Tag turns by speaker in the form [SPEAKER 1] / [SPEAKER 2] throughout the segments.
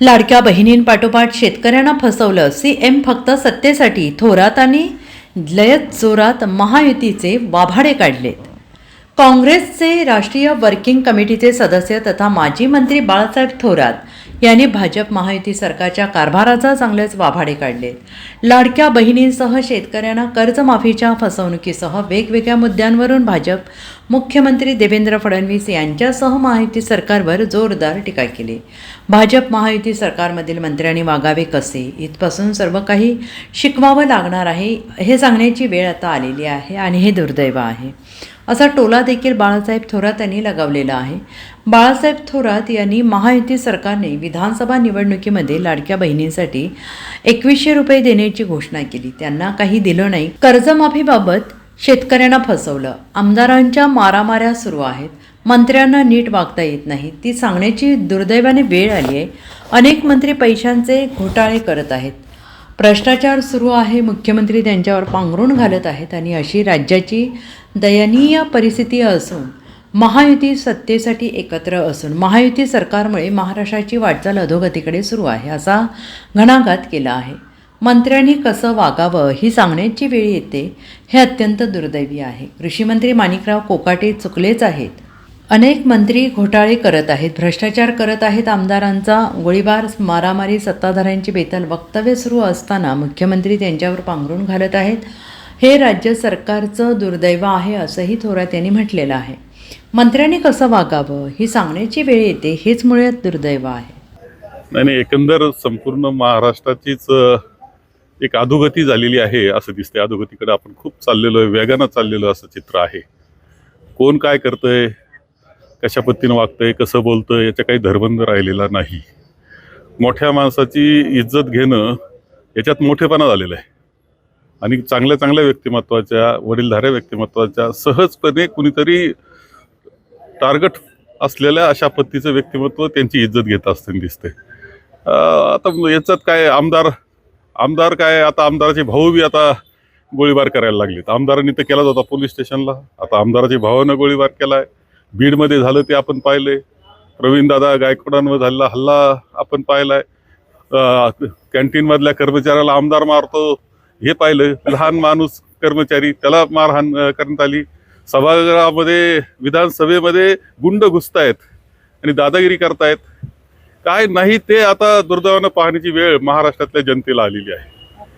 [SPEAKER 1] लाडक्या बहिणींपाठोपाठ शेतकऱ्यांना फसवलं. सी एम फक्त सत्तेसाठी थोरात आणि लयत जोरात महायुतीचे वाभाडे काढलेत काँग्रेसचे राष्ट्रीय वर्किंग कमिटीचे सदस्य तथा माजी मंत्री बाळासाहेब थोरात यांनी भाजप महायुती सरकारच्या कारभाराचा चांगलेच वाभाडे काढले. लाडक्या बहिणींसह शेतकऱ्यांना कर्जमाफीच्या फसवणुकीसह वेगवेगळ्या मुद्द्यांवरून भाजप मुख्यमंत्री देवेंद्र फडणवीस यांच्यासह महायुती सरकारवर जोरदार टीका केली. भाजप महायुती सरकारमधील मंत्र्यांनी वागावे कसे? इथपासून सर्व काही शिकवावं लागणार आहे हे सांगण्याची वेळ आता आलेली आहे आणि हे दुर्दैव आहे. असा टोला देखील बाळासाहेब थोरात यांनी लगावलेला आहे. बाळासाहेब थोरात यांनी महायुती सरकारने विधानसभा निवडणुकीमध्ये लाडक्या बहिणींसाठी एकवीसशे रुपये देण्याची घोषणा केली. त्यांना काही दिलं नाही. कर्जमाफीबाबत शेतकऱ्यांना फसवलं. आमदारांच्या मारामाऱ्या सुरू आहेत. मंत्र्यांना नीट वागता येत नाही. ती सांगण्याची दुर्दैवाने वेळ आली आहे. अनेक मंत्री पैशांचे घोटाळे करत आहेत. भ्रष्टाचार सुरू आहे मुख्यमंत्री त्यांच्यावर पांघरून घालत आहेत आणि अशी राज्याची दयनीय परिस्थिती असून महायुती सत्तेसाठी एकत्र असून महायुती सरकारमुळे महाराष्ट्राची वाटचाल अधोगतीकडे सुरू आहे असा घणाघात केला आहे. मंत्र्यांनी कसं वागावं ही सांगण्याची वेळ येते हे अत्यंत दुर्दैवी आहे. कृषीमंत्री माणिकराव कोकाटे चुकलेच आहेत. अनेक मंत्री घोटाळे करत आहेत भ्रष्टाचार करत आहेत. आमदारांचा गोळीबार मारामारी सत्ताधाऱ्यांची बेताल वक्तव्य सुरू असताना मुख्यमंत्री त्यांच्यावर पांघरून घालत आहेत. हे राज्य सरकारचं दुर्दैव आहे असंही थोरात यांनी म्हटलेलं आहे. मंत्र्यांनी कसं वागावं? ही सांगण्याची वेळ येते हेच मुळात दुर्दैव आहे.
[SPEAKER 2] नाही नाही एकंदर संपूर्ण महाराष्ट्राचीच एक अधोगती झालेली आहे असं दिसते अधोगतीकडे आपण खूप चाललेलो आहे वेगानं चाललेलं असं चित्र आहे. कोण काय करतंय कशा पद्धतीनं वागतंय कसं बोलतंय याचा काही धरबंध राहिलेला नाही. मोठ्या माणसाची इज्जत घेणं याच्यात मोठेपणा झालेला आहे. आणि चांगल्या चांगल्या व्यक्तिमत्वाच्या वडीलधाऱ्या व्यक्तिमत्वाच्या सहजपणे कुणीतरी टार्गेट असलेल्या अशा पद्धतीचं व्यक्तिमत्व त्यांची इज्जत घेत असताना दिसते आता याच्यात काय आमदार आमदार काय आता आमदाराचे भाऊ बी आता गोळीबार करायला लागलेत. आमदारांनी तर केलाच होता पोलीस स्टेशनला. आता आमदाराच्या भावानं गोळीबार केला आहे बीडमध्ये झालं ते आपण पाहिलंय. प्रवीणदादा गायकवाडांवर झालेला हल्ला आपण पाहिलाय. आहे कॅन्टीनमधल्या कर्मचाऱ्याला आमदार मारतो. हे पाहिलं लहान माणूस कर्मचारी त्याला मारहाण करण्यात आली. सभागृहामध्ये विधानसभेमध्ये गुंड घुसतायत आणि दादागिरी करतायत. काय नाही ते आता दुर्दैवानं पाहण्याची वेळ महाराष्ट्रातल्या जनतेला आलेली आहे.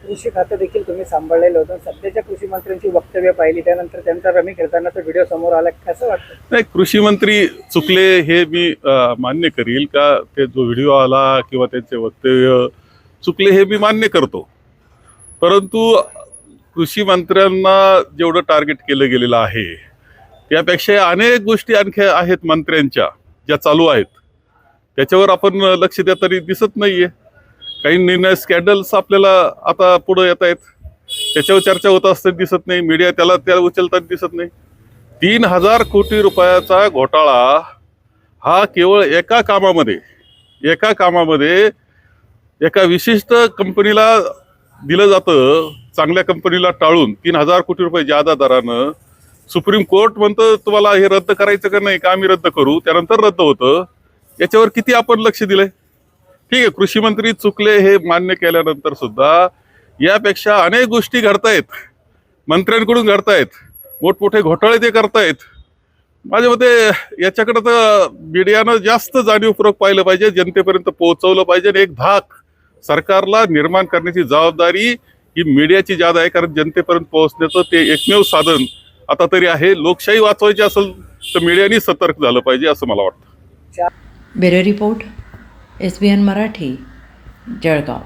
[SPEAKER 3] कृषी खातं देखील तुम्ही सांभाळलेलं होतं. सध्याच्या कृषी मंत्र्यांची वक्तव्य पाहिली त्यानंतर त्यांचा रमी खेळतानाचा व्हिडिओ समोर आला. कसं वाटतं?
[SPEAKER 2] नाही कृषी मंत्री चुकले हे मी मान्य करील का? ते जो व्हिडिओ आला किंवा त्यांचे वक्तव्य चुकले हे मी मान्य करतो. परंतु कृषी मंत्र्यांना जेवढं टार्गेट केलं गेलेलं आहे त्यापेक्षा अनेक गोष्टी आणखी आहेत मंत्र्यांच्या ज्या चालू आहेत. त्याच्यावर आपण लक्ष द्या तरी दिसत नाहीये. काही निर्णय स्कॅन्डल्स आपल्याला आता पुढे येत आहेत. त्याच्यावर चर्चा होत असताना दिसत नाही. मीडिया त्याला त्या उचलताना दिसत नाही. तीन हजार कोटी रुपयाचा घोटाळा हा केवळ एका कामामध्ये एका कामामध्ये एका विशिष्ट कंपनीला दिलं जातं. चांगल्या कंपनीला टाळून तीन हजार कोटी रुपये जादा दरानं. सुप्रीम कोर्ट म्हणतं तुम्हाला हे रद्द करायचं का नाही? का आम्ही रद्द करू? त्यानंतर रद्द होतं. याच्यावर किती आपण लक्ष दिलंय? ठीक आहे कृषी मंत्री चुकले हे मान्य केल्यानंतर सुद्धा यापेक्षा अनेक गोष्टी घडतायत. मंत्र्यांकडून घडतायत. मोठमोठे घोटाळे ते करतायत. माझ्या मते याच्याकडे तर मीडियानं जास्त जाणीवपूर्वक पाहिलं पाहिजे जनतेपर्यंत पोहोचवलं पाहिजे आणि एक धाक सरकारला निर्माण करण्याची जबाबदारी ही मीडियाची ज्यादा आहे कारण जनतेपर्यंत पोहोचण्याचं ते एकमेव साधन आता तरी आहे. लोकशाही वाचवायची असेल तर मीडियानी सतर्क झालं पाहिजे असं मला वाटतं.
[SPEAKER 1] Bureau report. S B N Marathi Jalgaon.